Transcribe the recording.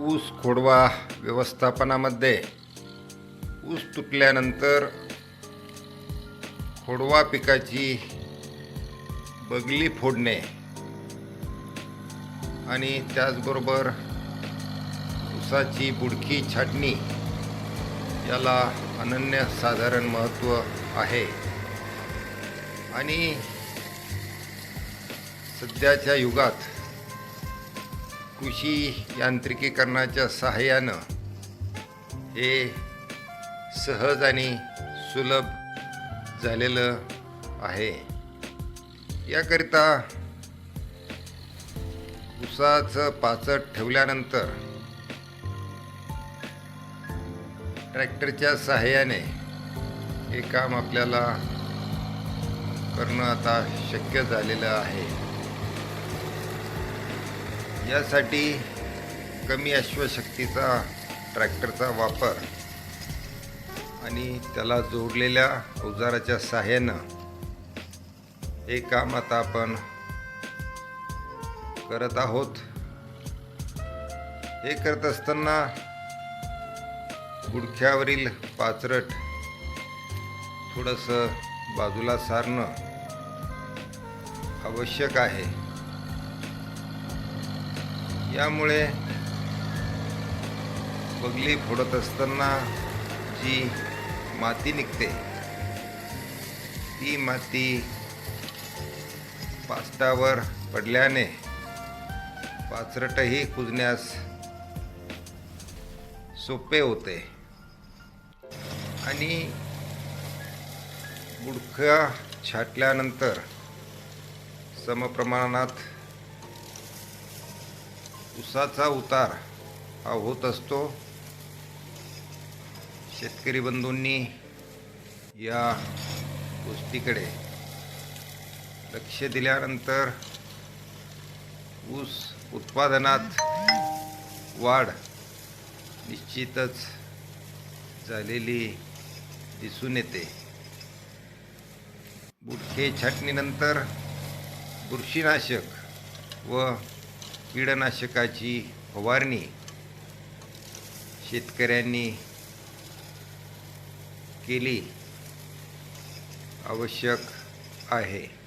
ऊस खोडवा व्यवस्थापनामध्ये ऊस तुटल्यानंतर खोडवा पिकाची बगली फोडणे आणि त्याचबरोबर ऊसाची बुडकी छाटणी याला अनन्यसाधारण महत्त्व आहे. आणि सध्याच्या युगात कृषी यांत्रिकीकरणाच्या सहाय्यानं हे सहज आणि सुलभ झालेलं आहे. याकरिता उसाचं पाचट ठेवल्यानंतर ट्रॅक्टरच्या सहाय्याने हे काम आपल्याला करणं आता शक्य झालेलं आहे. यासाठी कमी अश्वशक्तीचा ट्रॅक्टरचा वापर आणि त्याला जोडलेल्या अवजाराच्या सहाय्यानं हे काम आता आपण करत आहोत. हे करत असताना गुडख्यावरील पाचरट थोडंसं बाजूला सारणं आवश्यक आहे. यामुळे बगली फोडत असताना जी माती निघते ती माती पास्टावर पडल्याने पाचरटही कुजण्यास सोपे होते. आणि बुडख्या छाटल्यानंतर समप्रमाणात उसाचा उतार हा होत असतो. शेतकरी बंधूंनी या गोष्टीकडे लक्ष दिल्यानंतर ऊस उत्पादनात वाढ निश्चितच झालेली दिसून येते. बुटके छाटणीनंतर बुरशीनाशक व कीडनाशकाची फवारणी शेतकऱ्यांनी केली आवश्यक आहे.